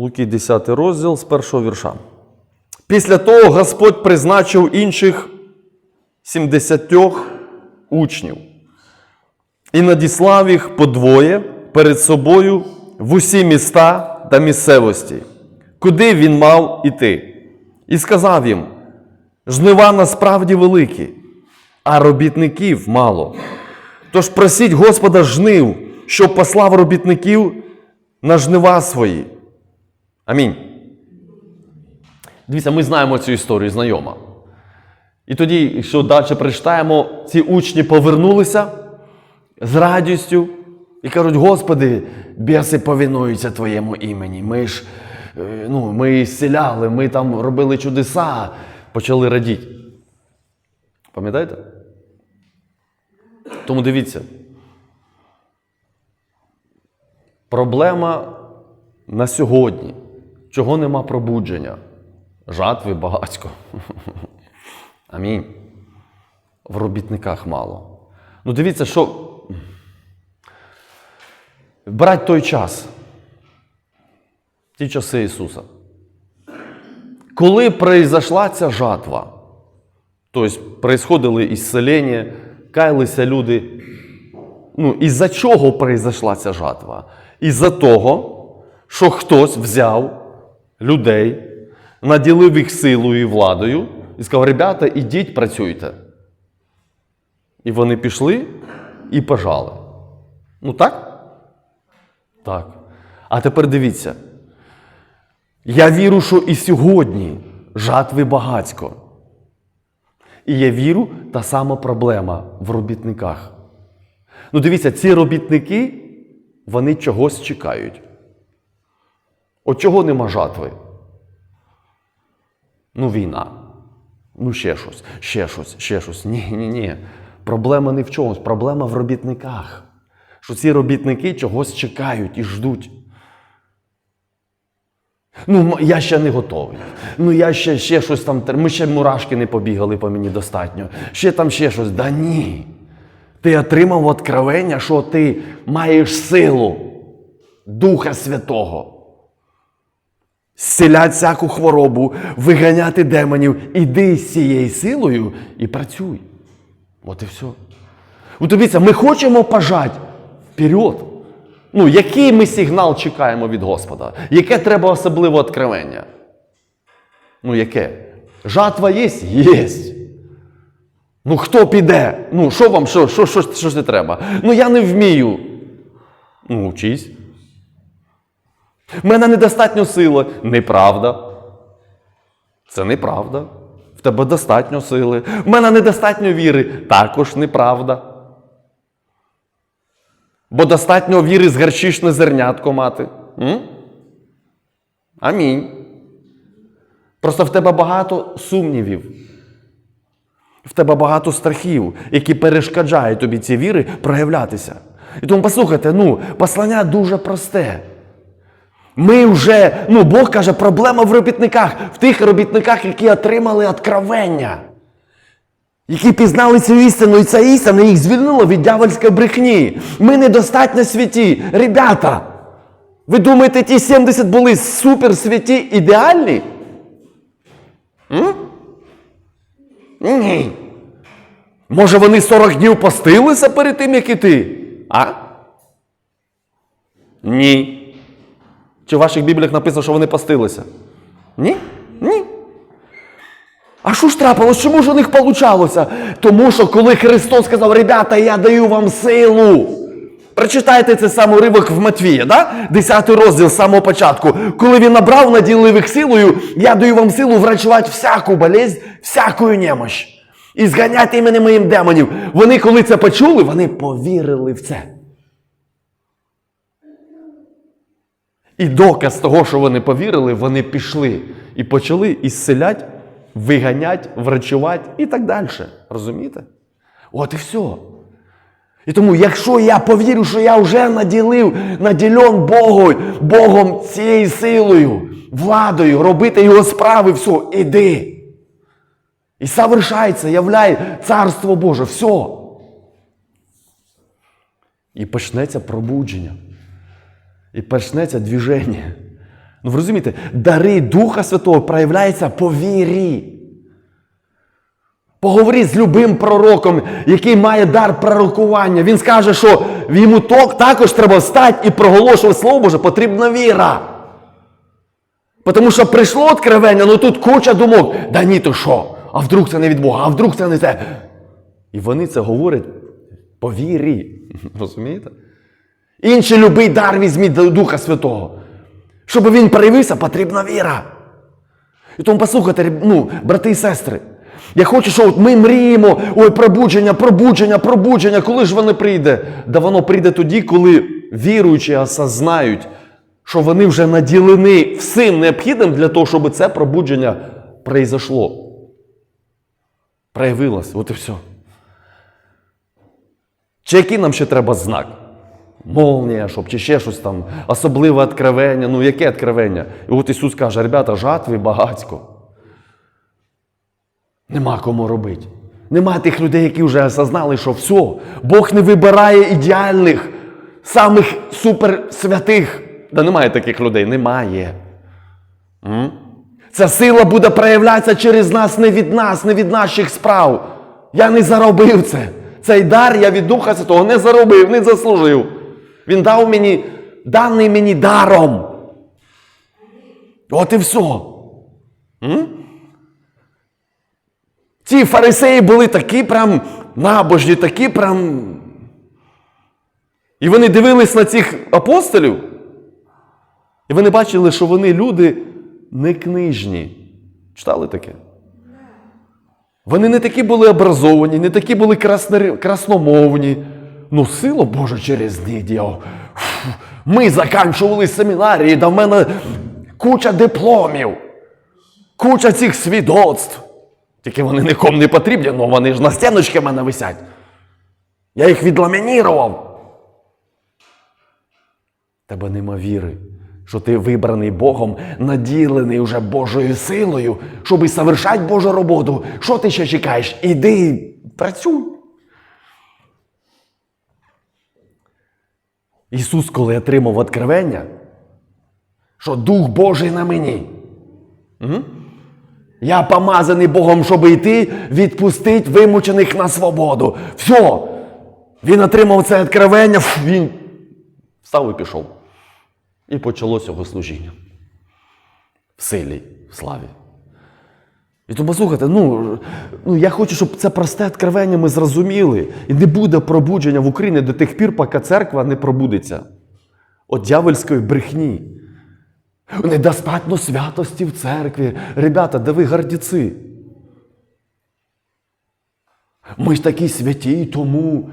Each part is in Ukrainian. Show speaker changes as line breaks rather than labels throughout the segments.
Луки 10 розділ з першого вірша. Після того Господь призначив інших 70 учнів і надіслав їх подвоє перед собою в усі міста та місцевості, куди він мав іти. І сказав їм: жнива насправді великі, а робітників мало. Тож просіть Господа жнив, щоб послав робітників на жнива свої. Амінь. Дивіться, ми знаємо цю історію знайома. І тоді, якщо далі прочитаємо, ці учні повернулися з радістю і кажуть: Господи, біси повинуються Твоєму імені. Ми ж е, ну, ми зціляли, ми там робили чудеса, почали радіти. Пам'ятаєте? Тому дивіться. Проблема на сьогодні. Чого нема пробудження? Жатви багатько. Амінь. В робітниках мало. Ну дивіться, що. Брать той час. Ті часи Ісуса. Коли произошла ця жатва, тобто происходили ісцелення, каялися люди. Ну, із-за чого произошла ця жатва? Із-за того, що хтось взяв людей, наділив їх силою і владою і сказав: ребята, ідіть, працюйте. І вони пішли і пожали. Ну так? Так. А тепер дивіться. Я вірю, що і сьогодні жатви багацько. І я вірю, та сама проблема в робітниках. Ну, дивіться, ці робітники, вони чогось чекають. От чого нема жатви? Ну, війна. Ну, ще щось, ще щось, ще щось. Ні, ні, ні. Проблема не в чомусь, проблема в робітниках. Що ці робітники чогось чекають і ждуть. Ну, я ще не готовий. Ну, я ще, ще щось там. Ми ще мурашки не побігали по мені достатньо. Ще там ще щось. Да ні. Ти отримав откровення, що ти маєш силу Духа Святого. Зцілять всяку хворобу, виганяти демонів. Іди з цією силою і працюй. От і все. От дивіться, ми хочемо пожати вперед. Ну, який ми сигнал чекаємо від Господа? Яке треба особливе откровення? Ну, яке? Жатва є? Єсть. Ну, хто піде? Ну, що вам, що, що, що, що ж не треба? Ну, я не вмію. Ну, вчись. В мене недостатньо сили. Неправда. Це неправда. В тебе достатньо сили. В мене недостатньо віри. Також неправда. Бо достатньо віри з гарчичне зернятко мати. М? Амінь. Просто в тебе багато сумнівів. В тебе багато страхів, які перешкоджають тобі ці віри проявлятися. І тому послухайте, ну, послання дуже просте. Ми вже, ну, Бог каже, проблема в робітниках, в тих робітниках, які отримали откровення, які пізнали цю істину, і ця істина їх звільнила від дявольської брехні. Ми недостатньо святі. Ребята, ви думаєте, ті 70 були супер святі ідеальні? Ні. Може, вони 40 днів постилися перед тим, як іти? А? Ні. Чи в ваших бібліях написано, що вони постилися? Ні? Ні. А що ж трапилось? Чому ж у них получалося? Тому що коли Христос сказав, ребята, я даю вам силу. Прочитайте це саме уривок в Матвія, да? 10 розділ з самого початку. Коли він набрав, наділив їх силою, я даю вам силу врачувати всяку болезнь, всяку немощь. І зганяти іменем моїм демонів. Вони, коли це почули, вони повірили в це. І доказ того, що вони повірили, вони пішли і почали ісцелять, виганять, врачувати і так далі. Розумієте? От і все. І тому, якщо я повірю, що я вже наділив, наділен Богом, Богом цією силою, владою, робити його справи, все, іди. І совершається, являє Царство Боже, все. І почнеться пробудження. І почнеться движення. Ну ви розумієте, дари Духа Святого проявляються по вірі. Поговори з любим пророком, який має дар пророкування. Він скаже, що йому також треба встати і проголошувати Слово Боже, потрібна віра. Тому що прийшло откровення, ну тут куча думок. Да ні, то що? А вдруг це не від Бога, а вдруг це не те. І вони це говорять по вірі. Розумієте? Інший любий дар візьміть до Духа Святого. Щоб він проявився, потрібна віра. І тому послухайте, ну, брати і сестри. Я хочу, щоб ми мріємо, ой, пробудження, пробудження, пробудження, коли ж воно прийде? Да воно прийде тоді, коли віруючі осознають, що вони вже наділені всім необхідним для того, щоб це пробудження произошло. Проявилось, от і все. Чи який нам ще треба знак? Молнія, щоб чи ще щось там, особливе откровення. Ну, яке откровення? І от Ісус каже, ребята, жатви багатько. Нема кому робити. Нема тих людей, які вже осознали, що все, Бог не вибирає ідеальних, самих суперсвятих. Да немає таких людей, немає. М? Ця сила буде проявлятися через нас, не від нас, не від наших справ. Я не заробив це. Цей дар я від Духа Святого не заробив, не заслужив. Він дав мені, даний мені даром. От і все. М? Ці фарисеї були такі прям набожні, такі прям. І вони дивились на цих апостолів. І вони бачили, що вони люди не книжні. Читали таке? Вони не такі були образовані, не такі були красномовні. Ну, сила Божа через них Ми заканчували семінарії, да в мене куча дипломів, куча цих свідоцтв. Тільки вони нікому не потрібні, але вони ж на стіночці в мене висять. Я їх відламінірував. Тебе нема віри, що ти вибраний Богом, наділений уже Божою силою, щоб і совершати Божу роботу. Що ти ще чекаєш? Іди, працюй. Ісус, коли отримав откровення, що Дух Божий на мені. Я помазаний Богом, щоб йти, відпустити вимучених на свободу. Все. Він отримав це откровення, він встав і пішов. І почалося його служіння. В силі, в славі. І тому слухайте, ну, ну я хочу, щоб це просте откровення ми зрозуміли. І не буде пробудження в Україні до тих пір, поки церква не пробудеться. От дьявольської брехні. Недостатньо святості в церкві. Ребята, да ви гордіці. Ми ж такі святі, тому.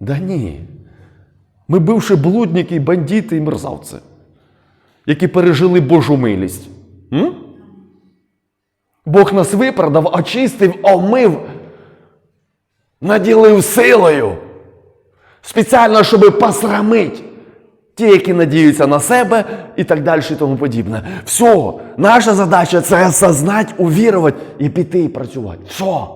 Да ні. Ми бивши блудники, бандити і мерзавці, які пережили Божу милість. М? Бог нас виправдав, очистив, омив, наділив силою. Спеціально, щоб посрамить ті, які надіються на себе і так далі і тому подібне. Все, наша задача це осознати, увірувати і піти і працювати. Все.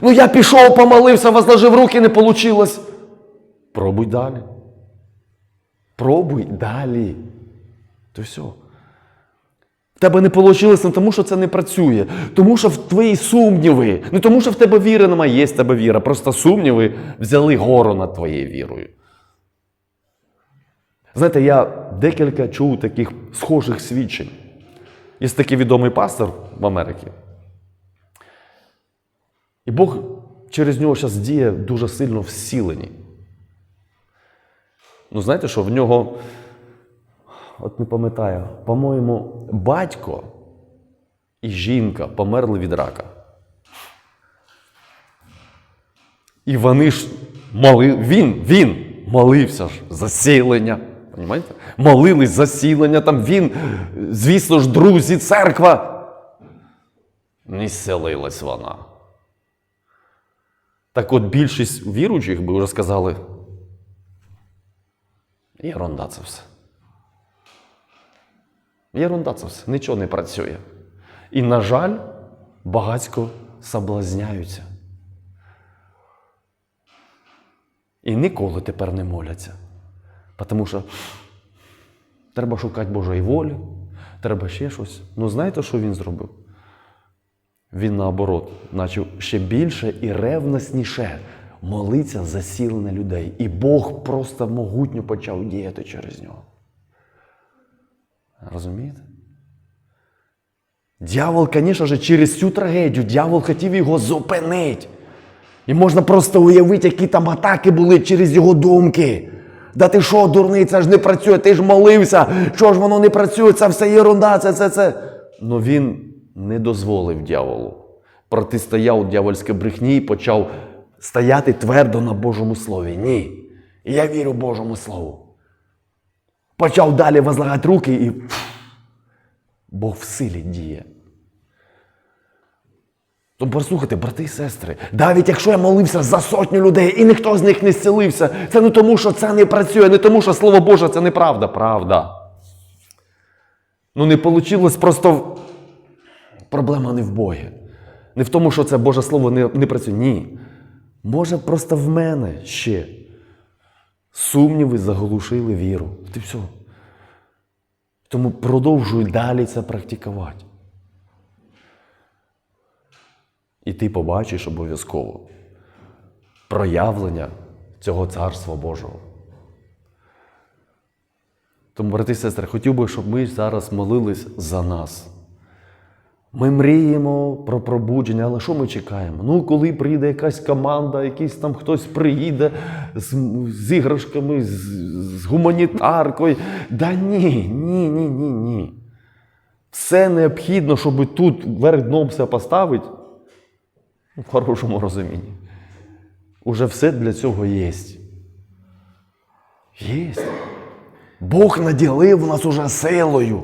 Ну я пішов, помолився, возложив руки, не вийшло. Пробуй далі. Пробуй далі. То все. В тебе не вийшло не тому, що це не працює, тому що в твої сумніви, не тому, що в тебе віри немає, є в тебе віра. Просто сумніви взяли гору над твоєю вірою. Знаєте, я декілька чув таких схожих свідчень. Є такий відомий пастор в Америці. І Бог через нього зараз діє дуже сильно в зціленні. Ну, знаєте що, в нього, от не пам'ятаю, по-моєму, батько і жінка померли від рака. І вони ж моли, він, він молився ж за зцілення. Понимаєте? Молились за зцілення, там він, звісно ж, друзі, церква. Не зцілилась вона. Так от більшість віруючих би вже сказали. Єрунда це все. Єрунда це все. Нічого не працює. І, на жаль, багацько соблазняються. І ніколи тепер не моляться. Тому що треба шукати Божої волі, треба ще щось. Ну знаєте, що він зробив? Він наоборот, почав ще більше і ревностніше молитися за зцілення людей. І Бог просто могутньо почав діяти через нього. Розумієте? Дьявол, звісно ж, через цю трагедію дьявол хотів його зупинити. І можна просто уявити, які там атаки були через його думки. Да ти що, дурний, це ж не працює, ти ж молився, що ж воно не працює, це все єрунда, це це це. Но він не дозволив дьяволу. Протистояв дьявольській брехні і почав стояти твердо на Божому Слові. Ні. Я вірю Божому Слову. Почав далі возлагати руки і Бог в силі діє. То послухайте, брати і сестри, навіть якщо я молився за сотню людей і ніхто з них не зцілився, це не тому, що це не працює, не тому, що Слово Боже це неправда. Правда. Ну, не вийшло просто проблема не в Богі. Не в тому, що це Боже Слово не, не працює. Ні. Може, просто в мене ще сумніви заглушили віру. Ти все. Тому продовжуй далі це практикувати. І ти побачиш обов'язково проявлення цього царства Божого. Тому, брати і сестри, хотів би, щоб ми зараз молились за нас. Ми мріємо про пробудження, але що ми чекаємо? Ну, коли прийде якась команда, якийсь там хтось приїде з, з іграшками, з, з гуманітаркою. Да ні, ні, ні, ні, ні. Все необхідно, щоб тут вверх дном все поставити, в хорошому розумінні. Уже все для цього є. Є. Бог наділив нас уже силою,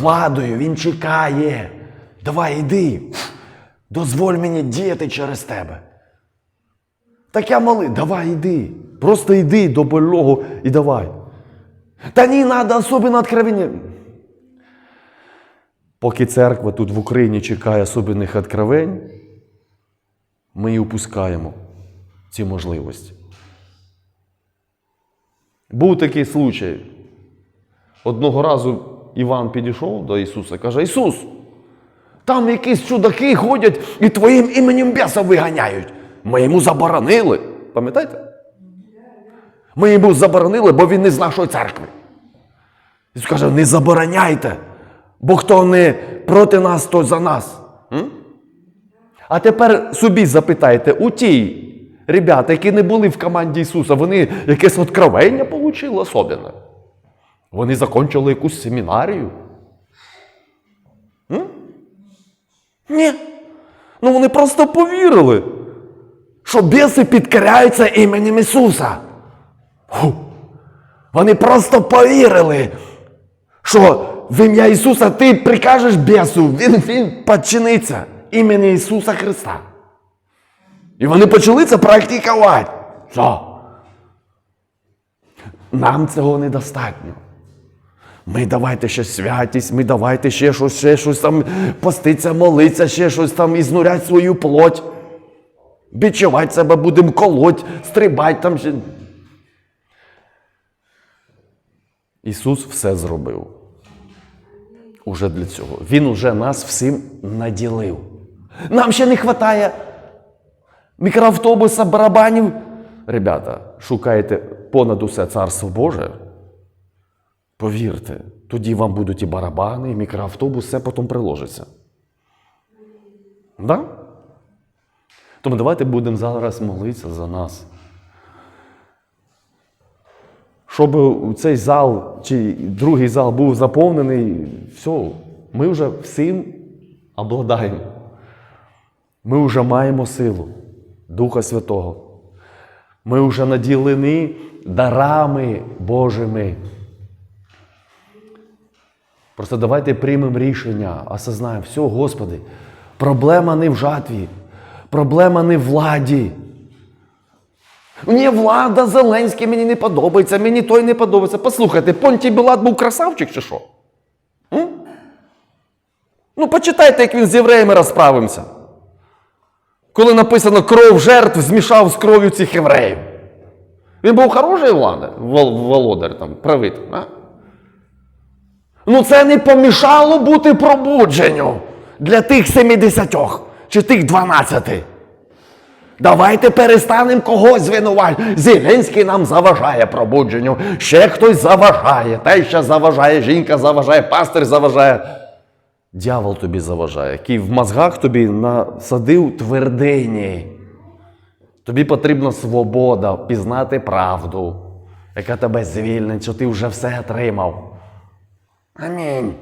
владою, Він чекає. Давай іди. Дозволь мені діяти через тебе. Так я моли, давай іди. Просто йди до больного і давай. Та ні, треба особливо откровення. Поки церква тут в Україні чекає особливих откровень, ми і упускаємо ці можливості. Був такий случай. Одного разу Іван підійшов до Ісуса і каже: Ісус, там якісь чудаки ходять і твоїм іменем беса виганяють. Ми йому заборонили. Пам'ятаєте? Ми йому заборонили, бо він не з нашої церкви. Ісус каже, не забороняйте, бо хто не проти нас, то за нас. М? А тепер собі запитайте, у ті ребята, які не були в команді Ісуса, вони якесь откровення отримали особливе? Вони закончили якусь семінарію? М? Ні. Ну вони просто повірили, що біси підкоряються іменем Ісуса. Фу. Вони просто повірили, що в ім'я Ісуса ти прикажеш бісу, він, він підчиниться імені Ісуса Христа. І вони почали це практикувати. Що? Нам цього недостатньо. Ми давайте ще святість, ми давайте ще щось, ще щось там поститься, молиться, ще щось там ізнурять свою плоть. Бичувати себе будемо колоть, стрибати там. ще. Ісус все зробив. Уже для цього. Він уже нас всім наділив. Нам ще не вистачає мікроавтобуса, барабанів. Ребята, шукайте понад усе царство Боже. Повірте, тоді вам будуть і барабани, і мікроавтобус, все потім приложиться. Да? Тому давайте будемо зараз молитися за нас. Щоб цей зал чи другий зал був заповнений, все, ми вже всім обладаємо. Ми вже маємо силу Духа Святого. Ми вже наділені дарами Божими. Просто давайте приймемо рішення, осознаємо, все, Господи, проблема не в жатві, проблема не в владі. Мені влада Зеленський мені не подобається, мені той не подобається. Послухайте, Понтій Білат був красавчик чи що? М? Ну, почитайте, як він з євреями розправився. Коли написано кров жертв змішав з кров'ю цих євреїв. Він був хороший влада, володар, там, правитель. Ну це не помішало бути пробудженню для тих 70 чи тих 12. Давайте перестанемо когось звинувачувати. Зеленський нам заважає пробудженню, ще хтось заважає, теща заважає, жінка заважає, пастир заважає. Дявол тобі заважає, який в мозгах тобі насадив твердині. Тобі потрібна свобода, пізнати правду, яка тебе звільнить, що ти вже все отримав. Амінь.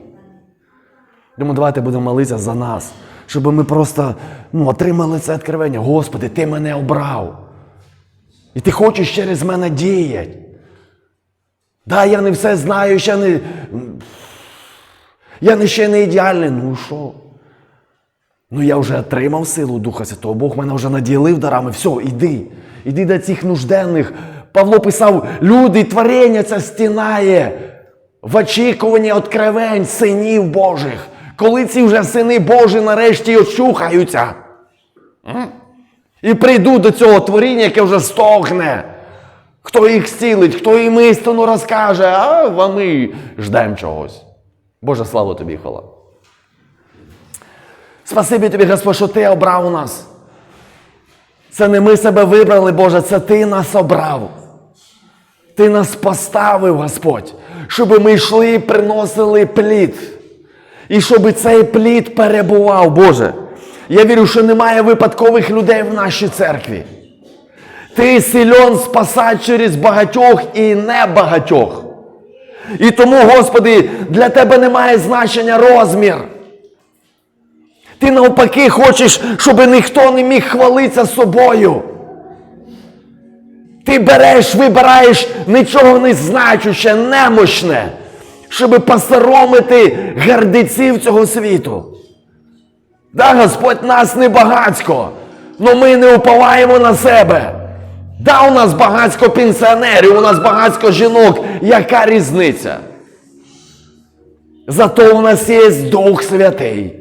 Тому давайте будемо молитися за нас, щоб ми просто ну, отримали це відкривання. Господи, ти мене обрав. І ти хочеш через мене діяти. Да, я не все знаю, ще не. Я не ще не ідеальний. Ну що? Ну я вже отримав силу Духа Святого, Бог мене вже наділив дарами. Все, іди. Іди до цих нужденних. Павло писав: люди, творіння це стінає в очікуванні откровень синів Божих. Коли ці вже сини Божі нарешті очухаються. І прийдуть до цього творіння, яке вже стогне. Хто їх зцілить, хто їм істину розкаже, а ми ждемо чогось. Боже, слава тобі, хвала. Спасибі тобі, Господь, що ти обрав нас. Це не ми себе вибрали, Боже, це ти нас обрав. Ти нас поставив, Господь, щоб ми йшли і приносили плід. І щоб цей плід перебував, Боже. Я вірю, що немає випадкових людей в нашій церкві. Ти сильон спасати через багатьох і небагатьох. І тому, Господи, для тебе немає значення розмір. Ти навпаки хочеш, щоб ніхто не міг хвалитися собою. Ти береш, вибираєш нічого не значуще, немощне, щоб посоромити гордеців цього світу. Да, Господь нас не багацько, але ми не уповаємо на себе. Да, у нас багацько пенсіонерів, у нас багацько жінок. Яка різниця? Зато у нас є Дух Святий.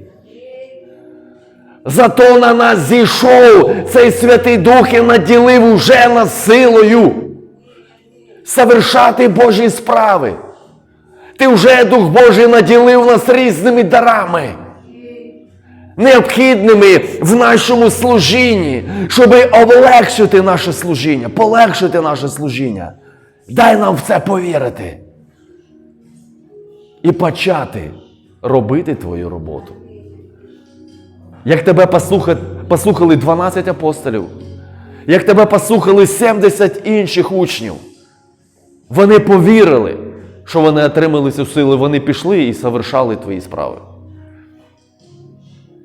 Зато на нас зійшов цей Святий Дух і наділив уже нас силою совершати Божі справи. Ти вже Дух Божий наділив нас різними дарами, необхідними в нашому служінні, щоб облегшити наше служіння, полегшити наше служіння. Дай нам в це повірити і почати робити твою роботу. Як тебе послухали, послухали 12 апостолів, як тебе послухали 70 інших учнів, вони повірили, що вони отримали цю силу, вони пішли і совершали твої справи.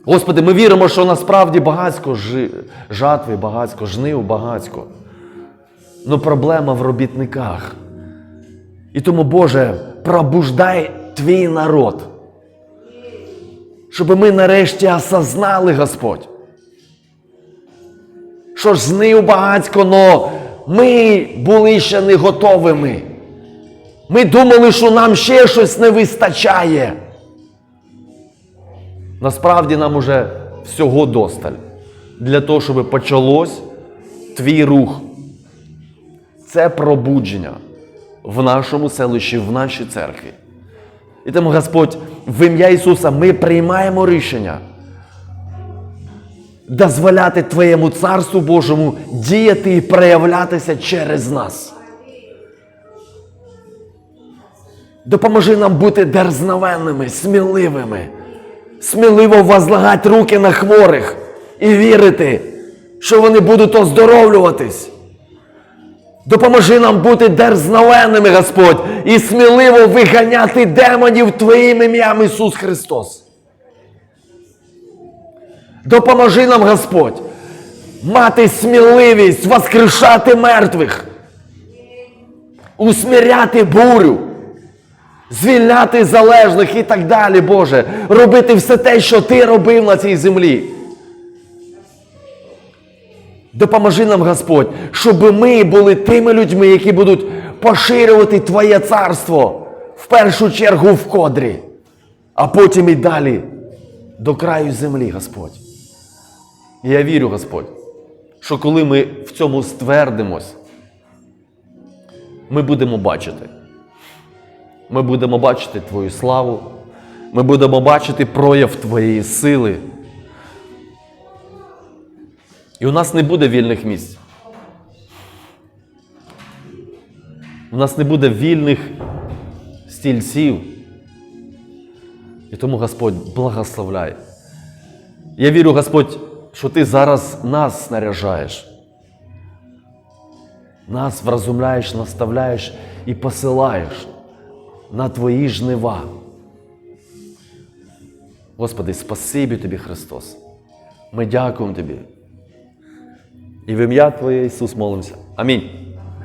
Господи, ми віримо, що насправді багацько жи- жатви, багацько, жнив, багацько. Но проблема в робітниках. І тому, Боже, пробуждай твій народ щоб ми нарешті осознали, Господь. Що ж знив багацько, но ми були ще не готовими. Ми думали, що нам ще щось не вистачає. Насправді нам уже всього досталь для того, щоб почалось твій рух. Це пробудження в нашому селищі, в нашій церкві. І тому, Господь, в ім'я Ісуса ми приймаємо рішення дозволяти Твоєму Царству Божому діяти і проявлятися через нас. Допоможи нам бути дерзновенними, сміливими, сміливо возлагати руки на хворих і вірити, що вони будуть оздоровлюватись. Допоможи нам бути дерзновенними, Господь, і сміливо виганяти демонів Твоїм ім'ям Ісус Христос. Допоможи нам, Господь, мати сміливість воскрешати мертвих, усміряти бурю, звільняти залежних і так далі, Боже, робити все те, що Ти робив на цій землі. Допоможи нам, Господь, щоб ми були тими людьми, які будуть поширювати Твоє царство в першу чергу в кодрі, а потім і далі до краю землі, Господь. І я вірю, Господь, що коли ми в цьому ствердимось, ми будемо бачити. Ми будемо бачити Твою славу, ми будемо бачити прояв Твоєї сили. І у нас не буде вільних місць. У нас не буде вільних стільців. І тому Господь благословляй. Я вірю, Господь, що Ти зараз нас снаряжаєш. Нас вразумляєш, наставляєш і посилаєш на Твої жнива. Господи, спасибі Тобі, Христос. Ми дякуємо Тобі. І в ім'я Твоє Ісус молимося. Амінь.